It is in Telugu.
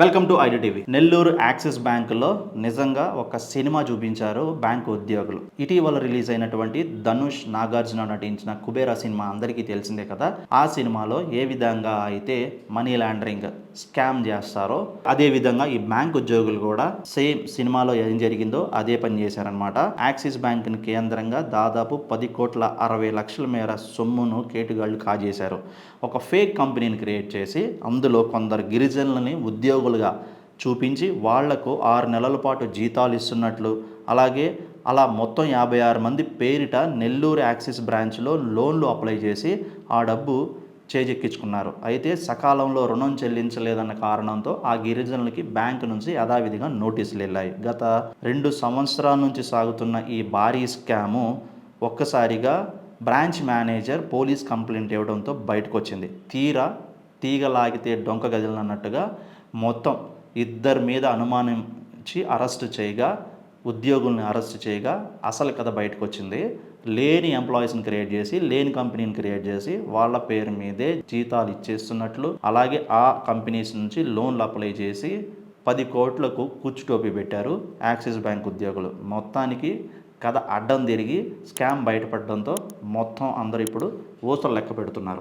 Welcome to ID TV Nellore Axis బ్యాంకులో నిజంగా ఒక సినిమా చూపించారు బ్యాంకు ఉద్యోగులు. ఇటీవల రిలీజ్ అయినటువంటి ధనుష్ నాగార్జున నటించిన కుబేరా సినిమా అందరికీ తెలిసిందే కదా. ఆ సినిమాలో ఏ విధంగా అయితే మనీ లాండరింగ్ స్కామ్ చేస్తారో అదే విధంగా ఈ బ్యాంక్ ఉద్యోగులు కూడా సేమ్ సినిమాలో ఏం జరిగిందో అదే పని చేశారనమాట యాక్సిస్ బ్యాంక్ కేంద్రంగా దాదాపు పది కోట్ల అరవై లక్షల మేర సొమ్మును కేటుగాళ్ళు కాజేశారు. ఒక ఫేక్ కంపెనీని క్రియేట్ చేసి అందులో కొందరు గిరిజనులని ఉద్యోగులుగా చూపించి వాళ్ళకు ఆరు నెలల పాటు జీతాలు ఇస్తున్నట్లు. అలాగే అలా మొత్తం యాభై ఆరు మంది పేరిట నెల్లూరు యాక్సిస్ బ్రాంచ్లో లోన్లు అప్లై చేసి ఆ డబ్బు చేజెక్కించుకున్నారు. అయితే సకాలంలో రుణం చెల్లించలేదన్న కారణంతో ఆ గిరిజనులకి బ్యాంకు నుంచి యథావిధిగా నోటీసులు వెళ్ళాయి. గత రెండు సంవత్సరాల నుంచి సాగుతున్న ఈ భారీ స్కాము ఒక్కసారిగా బ్రాంచ్ మేనేజర్ పోలీస్ కంప్లైంట్ ఇవ్వడంతో బయటకు వచ్చింది తీరా తీగ లాగితే డొంక గదిలు అన్నట్టుగా మొత్తం ఇద్దరి మీద అనుమానించి అరెస్ట్ చేయగా ఉద్యోగుల్ని అరెస్ట్ చేయగా అసలు కథ బయటకు వచ్చింది లేని ఎంప్లాయీస్ని క్రియేట్ చేసి లేని కంపెనీని క్రియేట్ చేసి వాళ్ళ పేరు మీదే జీతాలు ఇచ్చేస్తున్నట్లు అలాగే ఆ కంపెనీస్ నుంచి లోన్లు అప్లై చేసి పది కోట్లకు కూర్చుటోపి పెట్టారు యాక్సిస్ బ్యాంక్ ఉద్యోగులు. మొత్తానికి కథ అడ్డం తిరిగి స్కామ్ బయటపడడంతో మొత్తం అందరూ ఇప్పుడు ఊసలు లెక్క పెడుతున్నారు.